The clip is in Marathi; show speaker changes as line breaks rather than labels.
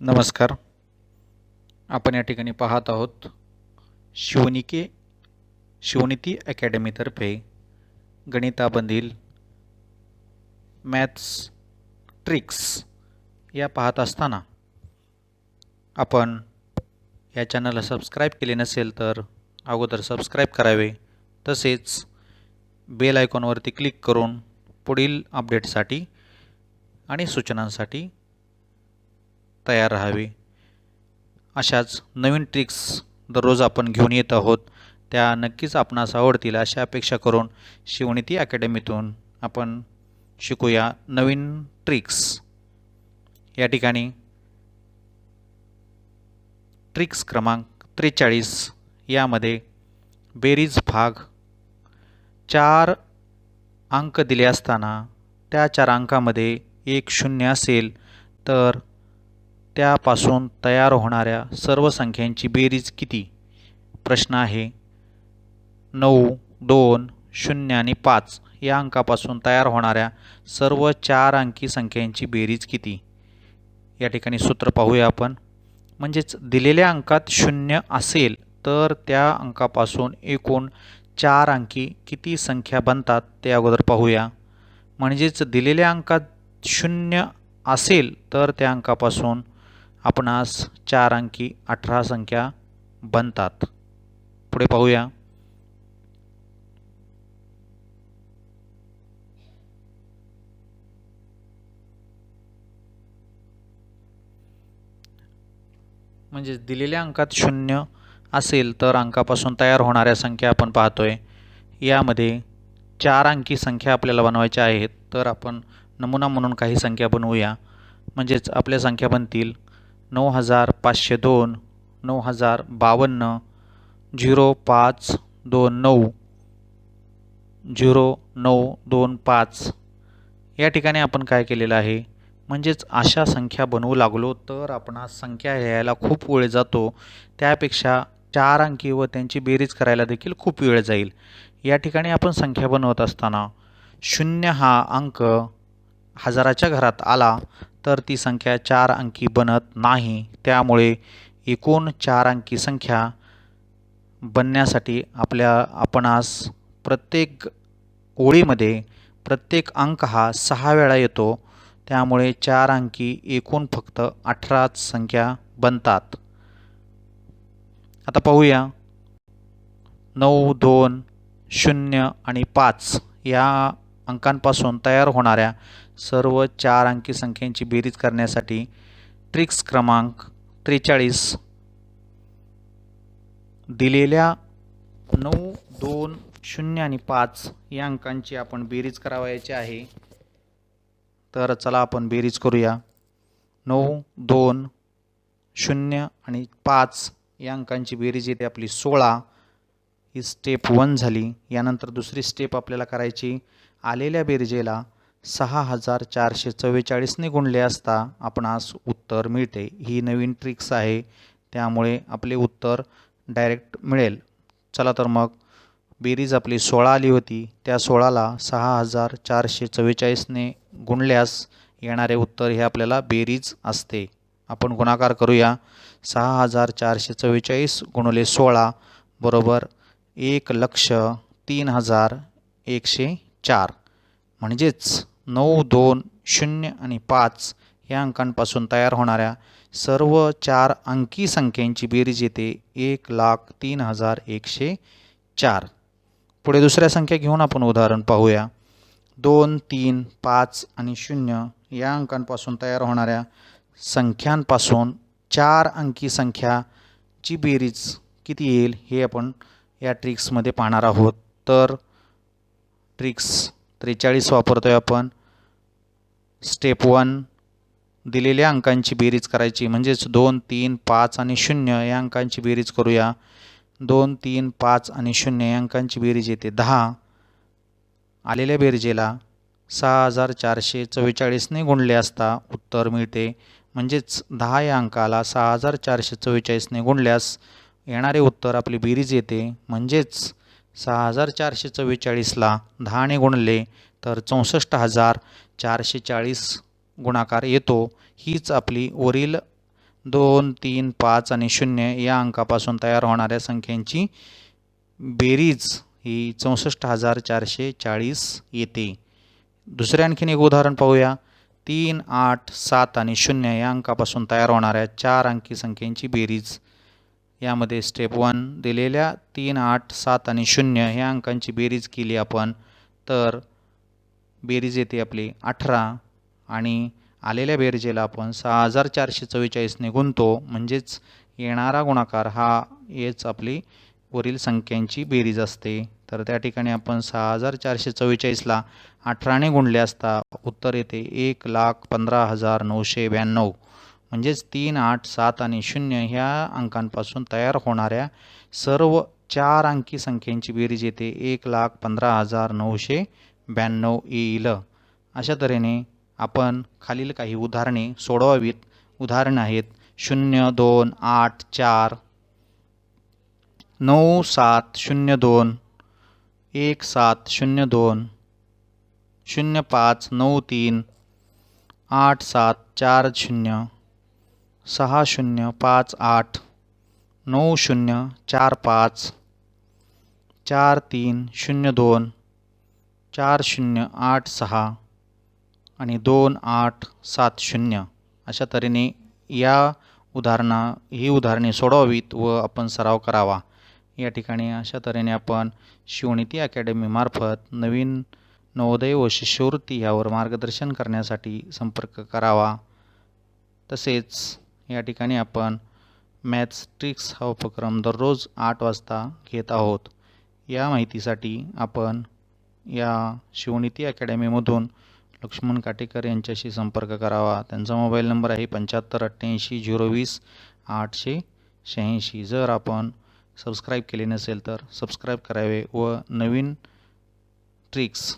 नमस्कार. आपण या ठिकाणी पाहत आहोत शिवनिके शिवनीती अकॅडमीतर्फे गणितामधील मॅथ्स ट्रिक्स या पाहत असताना आपण या चॅनलला सबस्क्राईब केले नसेल तर अगोदर सबस्क्राईब करावे. तसेच बेल आयकॉनवरती क्लिक करून पुढील अपडेटसाठी आणि सूचनांसाठी तयार राहावे. अशाच नवीन ट्रिक्स दररोज आपण घेऊन येत आहोत. त्या नक्कीच आपणास आवडतील. अशा अपेक्षा करून शिवनीती अकॅडमीतून आपण शिकूया नवीन ट्रिक्स या ठिकाणी ट्रिक्स क्रमांक त्रेचाळीस यामध्ये बेरीज भाग चार अंक दिले असताना त्या चार अंकामध्ये एक शून्य असेल तर त्यापासून तयार होणाऱ्या सर्व संख्यांची बेरीज किती? प्रश्न आहे. नऊ दोन शून्य आणि पाच या अंकापासून तयार होणाऱ्या सर्व चार अंकी संख्यांची बेरीज किती? या ठिकाणी सूत्र पाहूया आपण. म्हणजेच दिलेल्या अंकात शून्य असेल तर त्या अंकापासून एकूण चार अंकी किती संख्या बनतात ते अगोदर पाहूया. म्हणजेच दिलेल्या अंकात शून्य असेल तर त्या अंकापासून आपणास चार अंकी अठरा संख्या बनतात. पुढे पाहूया. म्हणजेच दिलेल्या अंकात शून्य असेल तर अंकापासून तयार होणाऱ्या संख्या आपण पाहतोय. यामध्ये चार अंकी संख्या आपल्याला बनवायच्या आहेत तर आपण नमुना म्हणून काही संख्या बनवूया. म्हणजेच आपल्या संख्या बनतील नऊ हजार पाचशे दोन नऊ हजार बावन्न झिरो पाच दोन नऊ झिरो नऊ दोन पाच. या ठिकाणी आपण काय केलेलं आहे? म्हणजेच अशा संख्या बनवू लागलो तर आपण संख्या लिहायला खूप वेळ जातो. त्यापेक्षा चार अंकी व त्यांची बेरीज करायला देखील खूप वेळ जाईल. या ठिकाणी आपण संख्या बनवत असताना शून्य हा अंक हजाराच्या घरात आला. तर ती संख्या चार अंकी बनत नाही. त्यामुळे एकूण चार अंकी संख्या बनण्यासाठी आपल्या आपणास प्रत्येक ओळीमध्ये प्रत्येक अंक हा सहा वेळा येतो. त्यामुळे चार अंकी एकूण फक्त अठराच संख्या बनतात. आता पाहूया. नऊ दोन शून्य आणि पाच या अंकांपासून तयार होणाऱ्या सर्व चार अंकी संख्यांची बेरीज करण्यासाठी ट्रिक्स क्रमांक त्रेचाळीस दिलेल्या नऊ दोन शून्य आणि पाच या अंकांची आपण बेरीज करावायची आहे. तर चला आपण बेरीज करूया. नऊ दोन शून्य आणि पाच या अंकांची बेरीज येते आपली सोळा. ही स्टेप वन झाली. यानंतर दुसरी स्टेप आपल्याला करायची आलेल्या बेरजेला सहा हजार चारशे चव्वेचाळीसने गुणले असता आपणास उत्तर मिळते. ही नवीन ट्रिक्स आहे. त्यामुळे आपले उत्तर डायरेक्ट मिळेल. चला तर मग बेरीज आपली सोळा आली होती. त्या सोळाला सहा हजार चारशे चव्वेचाळीसने गुणल्यास येणारे उत्तर हे आपल्याला बेरीज असते. आपण गुणाकार करूया. सहा हजार चारशे चव्वेचाळीस गुणले सोळा बरोबर एक लक्ष तीन हजार एकशे चार. म्हणजेच नऊ दोन शून्य आणि पाच या अंकांपासून तयार होणाऱ्या सर्व चार अंकी संख्यांची बेरीज येते एक लाख तीन हजार एकशे चार. पुढे दुसऱ्या संख्या घेऊन आपण उदाहरण पाहूया. दोन तीन पाच आणि शून्य या अंकांपासून तयार होणाऱ्या संख्यांपासून चार अंकी संख्याची बेरीज किती येईल हे आपण या ट्रिक्समध्ये पाहणार आहोत. तर ट्रिक्स त्रेचाळीस वापरतो आहे आपण. स्टेप वन दिलेल्या अंकांची बेरीज करायची. म्हणजेच दोन तीन पाच आणि शून्य या अंकांची बेरीज करूया. दोन तीन पाच आणि शून्य या अंकांची बेरीज येते. दहा आलेल्या बेरजेला सहा हजार चारशे चव्वेचाळीसने गुणले असता उत्तर मिळते. म्हणजेच दहा या अंकाला सहा हजार चारशे चव्वेचाळीसने गुणल्यास येणारे उत्तर आपली बेरीज येते. म्हणजेच सहा हजार चारशे चव्वेचाळीसला दहाने गुणले तर चौसष्ट हजार चारशे चाळीस गुणाकार येतो. हीच आपली वरील दोन तीन पाच आणि शून्य या अंकापासून तयार होणाऱ्या संख्यांची बेरीज ही चौसष्ट हजार चारशे चाळीस येते. दुसरे आणखीन एक उदाहरण पाहूया. तीन आठ सात आणि शून्य या अंकापासून तयार होणाऱ्या चार अंकी संख्यांची बेरीज. यामध्ये स्टेप वन दिलेल्या तीन आठ सात आणि शून्य ह्या अंकांची बेरीज केली आपण. तर बेरीज येते आपली अठरा आणि आलेल्या बेरजेला आपण सहा हजार चारशे चव्वेचाळीसने गुंतो म्हणजेच येणारा गुणाकार हा हेच आपली वरील संख्यांची बेरीज असते. तर त्या ठिकाणी आपण सहा हजार चारशे चव्वेचाळीसला अठराने गुणले असता उत्तर येते एक लाख पंधरा हजार नऊशे ब्याण्णव. म्हणजेच तीन आठ सात आणि शून्य ह्या अंकांपासून तयार होणाऱ्या सर्व चार अंकी संख्येची बेरीज येते. एक लाख पंधरा हजार नऊशे ब्याण्णव येईल अशा तऱ्हेने आपण खालील काही उदाहरणे सोडवावीत. उदाहरण आहेत शून्य दोन आठ चार नऊ सात शून्य दोन एक सात शून्य दोन शून्य पाच नऊ तीन आठ सात चार शून्य सहा शून्य पाच आठ नऊ शून्य चार पाच चार तीन शून्य दोन चार शून्य आठ सहा आणि दोन आठ सात शून्य. अशा तऱ्हेने या उदाहरणा ही उदाहरणे सोडवावीत व आपण सराव करावा. या ठिकाणी अशा तऱ्हेने आपण शिवनीती अकॅडमीमार्फत नवीन नवोदय व शिष्यवृत्ती यावर मार्गदर्शन करण्यासाठी संपर्क करावा. तसेच या ठिकाणी आपण मॅथ्स ट्रिक्स हा उपक्रम दररोज आठ वाजता घेत आहोत. या माहितीसाठी आपण या शिवनीती अकॅडमीमधून लक्ष्मण काटेकर यांच्याशी संपर्क करावा. त्यांचा मोबाईल नंबर आहे पंच्याहत्तर अठ्ठ्याऐंशी झिरो वीस आठशे शहाऐंशी. जर आपण सबस्क्राईब केले नसेल तर सबस्क्राईब करावे व नवीन ट्रिक्स